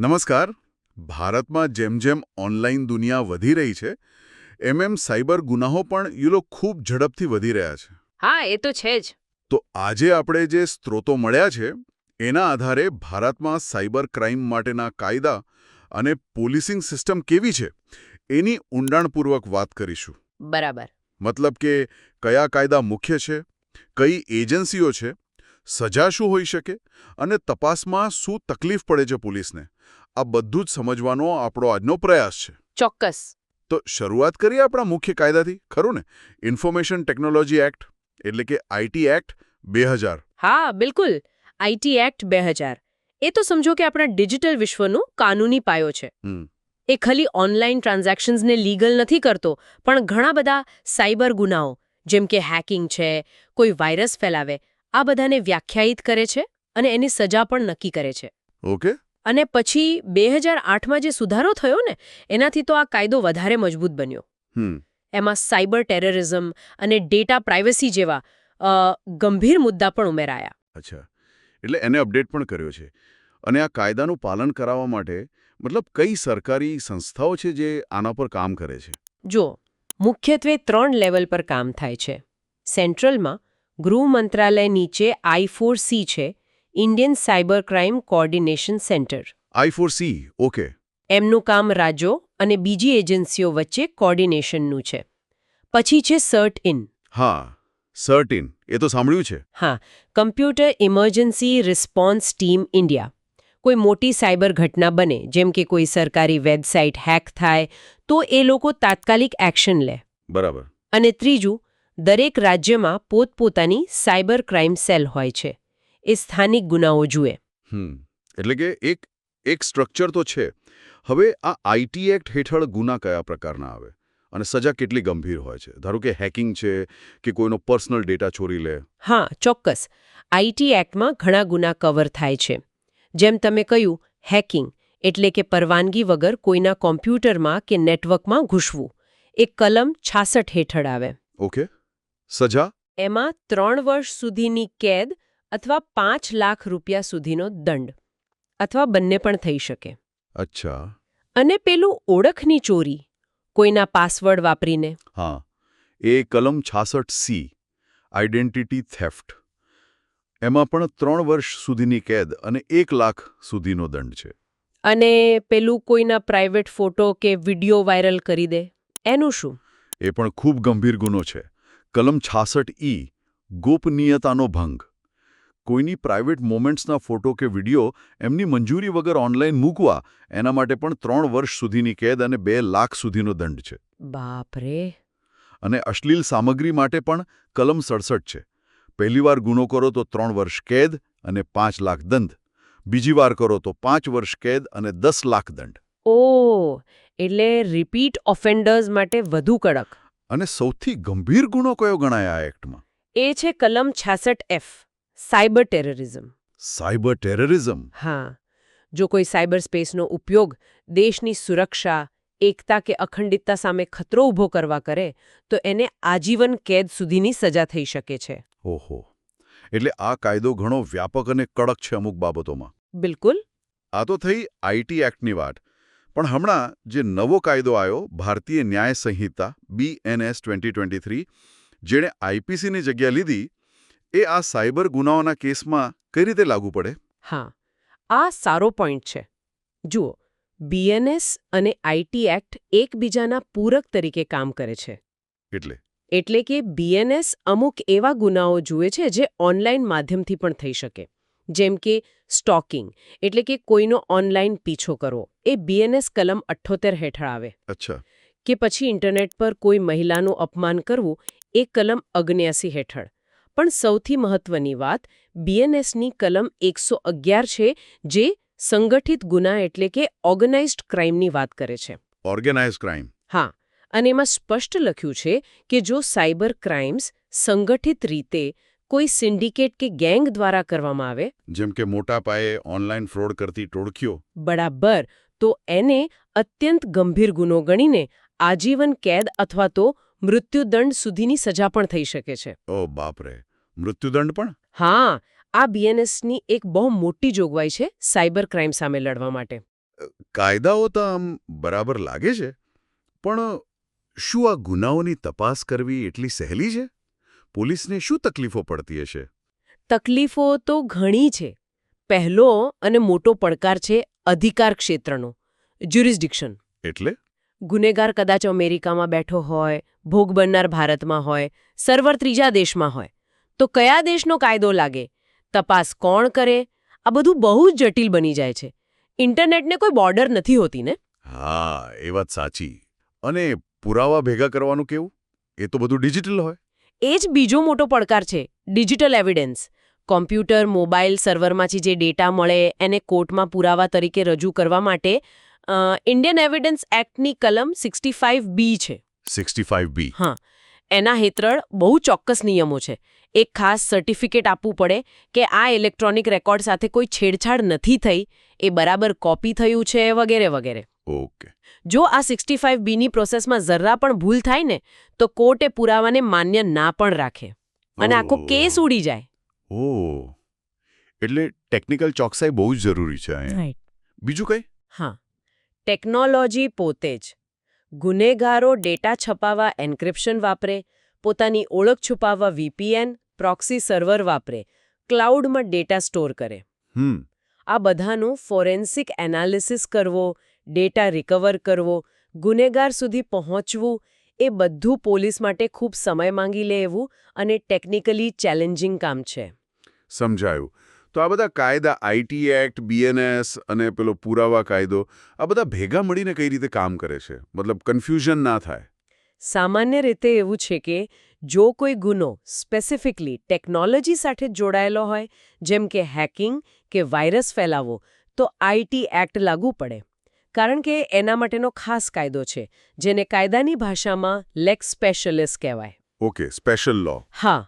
નમસ્કાર. ભારતમાં જેમ જેમ ઓનલાઈન દુનિયા વધી રહી છે એમ એમ સાયબર ગુનાહો પણ યુલો ખૂબ ઝડપથી વધી રહ્યા છે. હા એ તો છે જ. તો આજે આપણે જે સ્ત્રોતો મળ્યા છે એના આધારે ભારતમાં સાયબર ક્રાઇમ માટેના કાયદા અને પોલીસિંગ સિસ્ટમ કેવી છે એની ઊંડાણપૂર્વક વાત કરીશું. બરાબર. મતલબ કે કયા કાયદા મુખ્ય છે કઈ એજન્સીઓ છે સજા શું હોઈ શકે અને તપાસમાં શું તકલીફ પડે છે પોલીસને? આ બધું જ સમજવાનો આપણો આજનો પ્રયાસ છે. ચોક્કસ. તો શરૂઆત કરીએ આપણા મુખ્ય કાયદાથી ખરું ને? ઇન્ફોર્મેશન ટેકનોલોજી એક્ટ એટલે કે આઈટી એક્ટ બે હા બિલકુલ. આઈટી એક્ટ બે એ તો સમજો કે આપણા ડિજિટલ વિશ્વનું કાનૂની પાયો છે. એ ખાલી ઓનલાઈન ટ્રાન્ઝેક્શન્સને લીગલ નથી કરતો પણ ઘણા બધા સાયબર ગુનાઓ જેમ કે હેકિંગ છે કોઈ વાયરસ ફેલાવે આ બધાને વ્યાખ્યાયિત કરે છે અને એની સજા પણ નક્કી કરે છે. ઓકે. અને પછી બે હજાર આઠમાં જે સુધારો થયો ને એનાથી તો આ કાયદો વધારે મજબૂત બન્યો. હમ. એમાં સાયબર ટેરરિઝમ અને ડેટા પ્રાઇવસી જેવા ગંભીર મુદ્દા પણ ઉમેરાયા. અચ્છા. એટલે એને અપડેટ પણ કર્યો છે. અને આ કાયદાનું પાલન કરાવવા માટે મતલબ કઈ સરકારી સંસ્થાઓ છે જે આના પર કામ કરે છે? જો મુખ્યત્વે ત્રણ લેવલ પર કામ થાય છે. સેન્ટ્રલમાં ગૃહ મંત્રાલય નીચે આઈ સી છે Indian cyber crime coordination centre. I okay. એમનું કામ રાજ્યો અને બીજી એજન્સીઓ વચ્ચે કોઓર્ડિનેશનનું છે. પછી છે સર્ટ ઇન. હા સર્ટ ઇન. એ તો સાંભળ્યું છે. હા computer emergency response team India. કોઈ મોટી સાયબર ઘટના બને જેમ કે કોઈ સરકારી વેબસાઇટ હેક થાય તો એ લોકો તાત્કાલિક એક્શન લે. બરાબર. અને ત્રીજું દરેક રાજ્યમાં પોતપોતાની સાયબર ક્રાઇમ સેલ હોય છે. એ સ્થાનિક ગુનાઓ જુએ. એટલે કે એક એક સ્ટ્રક્ચર તો છે. હવે આ આઈટી એક્ટ હેઠળ ગુના કયા પ્રકારના આવે? અને સજા કેટલી ગંભીર હોય છે? ધારો કે હેકિંગ છે કે કોઈનો પર્સનલ ડેટા ચોરી લે. હા ચોક્કસ. આઈટી એક્ટમાં ઘણા ગુના કવર થાય છે. જેમ તમે કહ્યું હેકિંગ એટલે કે પરવાનગી વગર કોઈના કોમ્પ્યુટરમાં કે નેટવર્કમાં ઘૂસવું. એ કલમ છાસઠ હેઠળ આવે. ઓકે. સજા? એમાં ત્રણ વર્ષ સુધીની કેદ અથવા પાંચ લાખ રૂપિયા સુધીનો દંડ. અથવા બંને પણ થઈ શકે. અચ્છા. અને પેલું ઓળખની ચોરી કોઈના પાસવર્ડ વાપરીને. હા. એ કલમ છાસઠ સી આઈડેન્ટિટી થેફ્ટ. એમાં પણ ત્રણ વર્ષ સુધીની કેદ અને એક લાખ સુધીનો દંડ છે. અને પેલું કોઈના પ્રાઇવેટ ફોટો કે વિડિયો વાયરલ કરી દે. એનું શું? એ પણ ખૂબ ગંભીર ગુનો છે. કલમ છાસઠ ઈ ગોપનીયતાનો ભંગ. કોઈની પ્રાઇવેટ મોમેન્ટ્સના ફોટો કે વિડિયો એમની મંજૂરી વગર ઓનલાઈન મૂકવા એના માટે પણ ત્રણ વર્ષ સુધીની કેદ અને બે લાખ સુધીનો દંડ છે. બાપરે. અને અશ્લીલ સામગ્રી માટે પણ કલમ સડસઠ છે. પહેલીવાર ગુનો કરો તો ત્રણ વર્ષ કેદ અને પાંચ લાખ દંડ. બીજી વાર કરો તો પાંચ વર્ષ કેદ અને દસ લાખ દંડ. ઓ એટલે રિપીટ ઓફેન્ડર્સ માટે વધુ કડક. અને સૌથી ગંભીર ગુનો કયો ગણાય આ એક્ટમાં? એ છે કલમ છાસઠ F cyber terrorism. Cyber terrorism? હા. જો કોઈ સાયબર સ્પેસનો ઉપયોગ દેશની સુરક્ષા એકતા કે અખંડિતતા સામે ખતરો ઊભો કરવા કરે તો એને આજીવન કેદ સુધીની સજા થઈ શકે છે. ઓહો. એટલે આ કાયદો ઘણો વ્યાપક અને કડક છે અમુક બાબતોમાં. બિલકુલ. આ તો થઈ આઈટી એક્ટની વાત પણ હમણાં જે નવો કાયદો આવ્યો ભારતીય ન્યાય સંહિતા બીએનએસ ટ્વેન્ટી ટ્વેન્ટી થ્રી જેણે આઈપીસીની જગ્યા લીધી એ આ સાયબર ગુનાઓના કેસમાં કઈ રીતે લાગુ પડે? હા આ સારો પોઈન્ટ છે. જુઓ બીએનએસ અને આઈટી એક્ટ એકબીજાના પૂરક તરીકે કામ કરે છે. એટલે? એટલે કે બીએનએસ અમુક એવા ગુનાઓ જુએ છે જે ઓનલાઈન માધ્યમથી પણ થઈ શકે. જેમ કે સ્ટોકિંગ એટલે કે કોઈનો ઓનલાઈન પીછો કરવો. એ બીએનએસ કલમ અઠ્ઠોતેર હેઠળ આવે. અચ્છા. કે પછી ઇન્ટરનેટ પર કોઈ મહિલાનું અપમાન કરવું એ કલમ અગ્ન્યાસી હેઠળ. પણ સૌથી મહત્વની વાત બીએનએસની કલમ એકસો અગિયાર છે જે સંગઠિત ગુના એટલે કે ઓર્ગેનાઇઝ્ડ ક્રાઇમની વાત કરે છે. Organise crime. હા અને એમાં સ્પષ્ટ લખ્યું છે કે જો સાયબર ક્રાઇમ્સ સંગઠિત રીતે કોઈ સિન્ડિકેટ કે ગેંગ દ્વારા કરવામાં આવે? જેમ કે મોટા પાયે ઓનલાઈન ફ્રોડ કરતી ટોળકીઓ. બરાબર. તો એને અત્યંત ગંભીર ગુનો ગણીને આજીવન કેદ અથવા તો મૃત્યુદંડ સુધીની સજા પણ થઈ શકે છે. ઓ બાપરે. મૃત્યુદંડ પણ? હા. આ બીએનએસની એક બહુ મોટી જોગવાઈ છે સાયબર ક્રાઇમ સામે લડવા માટે. કાયદાઓ તો આમ બરાબર લાગે છે. પણ શું આ ગુનાઓની તપાસ કરવી એટલી સહેલી છે? પોલીસને શું તકલીફો પડતી હશે? તકલીફો તો ઘણી છે. પહેલો અને મોટો પડકાર છે અધિકાર ક્ષેત્રનો જ્યુરિસ્ડિક્શન એટલે? ગુનેગાર કદાચ અમેરિકામાં બેઠો હોય ભોગ બનનાર ભારતમાં હોય સર્વર ત્રીજા દેશમાં હોય તો કયા દેશનો કાયદો લાગે? તપાસ કોણ કરે? આ બધું બહુ જ જટિલ બની જાય છે. ઇન્ટરનેટને કોઈ બોર્ડર નથી હોતી ને? હા એ વાત સાચી. અને પુરાવા ભેગા કરવાનું કેવું? એ તો બધું ડિજિટલ હોય. એ જ બીજો મોટો પડકાર છે ડિજિટલ એવિડન્સ. કોમ્પ્યુટર મોબાઈલ સર્વરમાંથી જે ડેટા મળે એને કોર્ટમાં પુરાવા તરીકે રજૂ કરવા માટે ઇન્ડિયન એવિડન્સ એક્ટની કલમ સિક્સટી ફાઇવ બી છે. Sixty five B. હા. એના હેઠળ બહુ ચોક્કસ નિયમો છે. એક ખાસ સર્ટિફિકેટ આપવું પડે કે આ ઇલેક્ટ્રોનિક રેકોર્ડ સાથે કોઈ છેડછાડ નથી થઈ એ બરાબર કોપી થયું છે વગેરે વગેરે. ઓકે. જો આ સિક્સટી ફાઇવ બીની પ્રોસેસમાં જરા પણ ભૂલ થાય ને તો કોર્ટે પુરાવાને માન્ય ના પણ રાખે. અને આખો કેસ ઉડી જાય. ઓ એટલે ટેકનિકલ ચોકસાઈ બહુ જ જરૂરી છે બીજું કંઈ? હા. ટેકનોલોજી પોતે જ. ગુનેગારો ડેટા છપાવવા એન્ક્રિપ્શન વાપરે પોતાની ઓળખ છુપાવવા વીપીએન પ્રોક્સી સર્વર વાપરે ક્લાઉડમાં ડેટા સ્ટોર કરે. હમ. આ બધાનું ફોરેન્સિક એનાલિસિસ કરવો ડેટા રિકવર કરવો ગુનેગાર સુધી પહોંચવું એ બધું પોલીસ માટે ખૂબ સમય માંગી લે એવું અને ટેકનિકલી ચેલેન્જિંગ કામ છે. સમજાયું. તો આ બધા કાયદા આઈટી એક્ટ બીએનએસ અને પેલો પુરાવા કાયદો આ બધા ભેગા મળીને કઈ રીતે કામ કરે છે? મતલબ કન્ફ્યુઝન ના થાય. સામાન્ય રીતે એવું છે કે જો કોઈ ગુનો સ્પેસિફિકલી ટેકનોલોજી સાથે જોડાયેલો હોય જેમ કે હેકિંગ કે વાયરસ ફેલાવો તો આઈટી એક્ટ લાગુ પડે. કારણ કે એના માટેનો ખાસ કાયદો છે જેને કાયદાની ભાષામાં લેક્સ સ્પેશિયલિસ્ટ કહેવાય. Okay special law. હા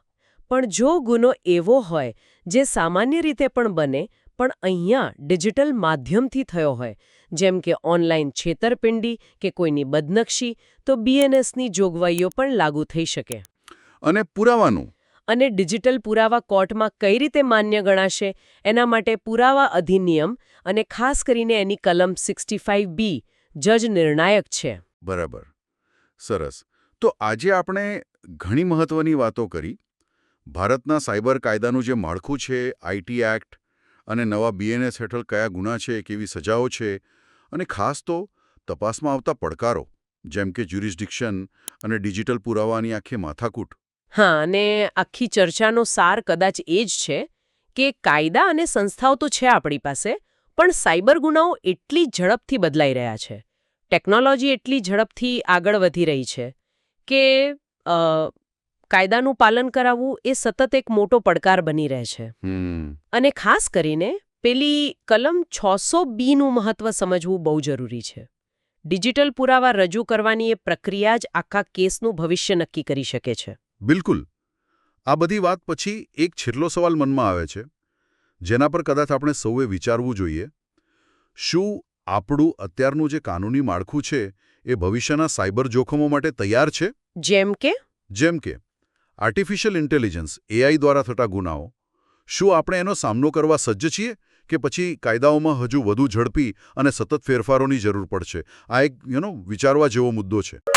પણ જો ગુનો એવો હોય જે સામાન્ય રીતે પણ બને પણ અહીંયા ડિજિટલ માધ્યમથી થયો હોય જેમ કે ઓનલાઈન છેતરપિંડી કે કોઈની બદનક્ષી તો બીએનએસની જોગવાઈઓ પણ લાગુ થઈ શકે. અને પુરાવાનું? અને ડિજિટલ પુરાવા કોર્ટમાં કઈ રીતે માન્ય ગણાશે, એના માટે પુરાવા અધિનિયમ અને ખાસ કરીને એની કલમ સિક્સટી બી જજ નિર્ણાયક છે. બરાબર. સરસ. તો આજે આપણે ઘણી મહત્વની વાતો કરી. ભારતના સાયબર કાયદાનું જે માળખું છે આઈટી એક્ટ અને નવા બીએનએસ હેઠળ કયા ગુના છે, કેવી સજાઓ છે અને ખાસ તો તપાસમાં આવતા પડકારો, જેમ કે જ્યુરિસ્ડિક્શન અને ડિજિટલ પુરાવાની આખી માથાકૂટ. હા અને આખી ચર્ચાનો સાર કદાચ એ જ છે કે કાયદા અને સંસ્થાઓ તો છે આપણી પાસે પણ સાયબર ગુનાઓ એટલી ઝડપથી બદલાઈ રહ્યા છે. ટેકનોલોજી એટલી ઝડપથી આગળ વધી રહી છે કે કાયદાનું પાલન કરાવવું એ સતત એક મોટો પડકાર બની રહે છે. અને ખાસ કરીને પેલી કલમ છસો બીનું મહત્વ સમજવું બહુ જરૂરી છે. ડિજિટલ પુરાવા રજૂ કરવાની એ પ્રક્રિયા જ આખા કેસનું ભવિષ્ય નક્કી કરી શકે છે. બિલકુલ. આ બધી વાત પછી એક છેલ્લો સવાલ મનમાં આવે છે જેના પર કદાચ આપણે સૌએ વિચારવું જોઈએ. શું આપણું અત્યારનું જે કાનૂની માળખું છે એ ભવિષ્યના સાયબર જોખમો માટે તૈયાર છે? જેમ કે? જેમ કે આર્ટિફિશિયલ ઇન્ટેલિજન્સ એઆઈ દ્વારા થતા ગુનાઓ. શું આપણે એનો સામનો કરવા સજ્જ છીએ કે પછી કાયદાઓમાં હજુ વધુ ઝડપી અને સતત ફેરફારોની જરૂર પડશે? આ એક યુ નો વિચારવા જેવો મુદ્દો છે.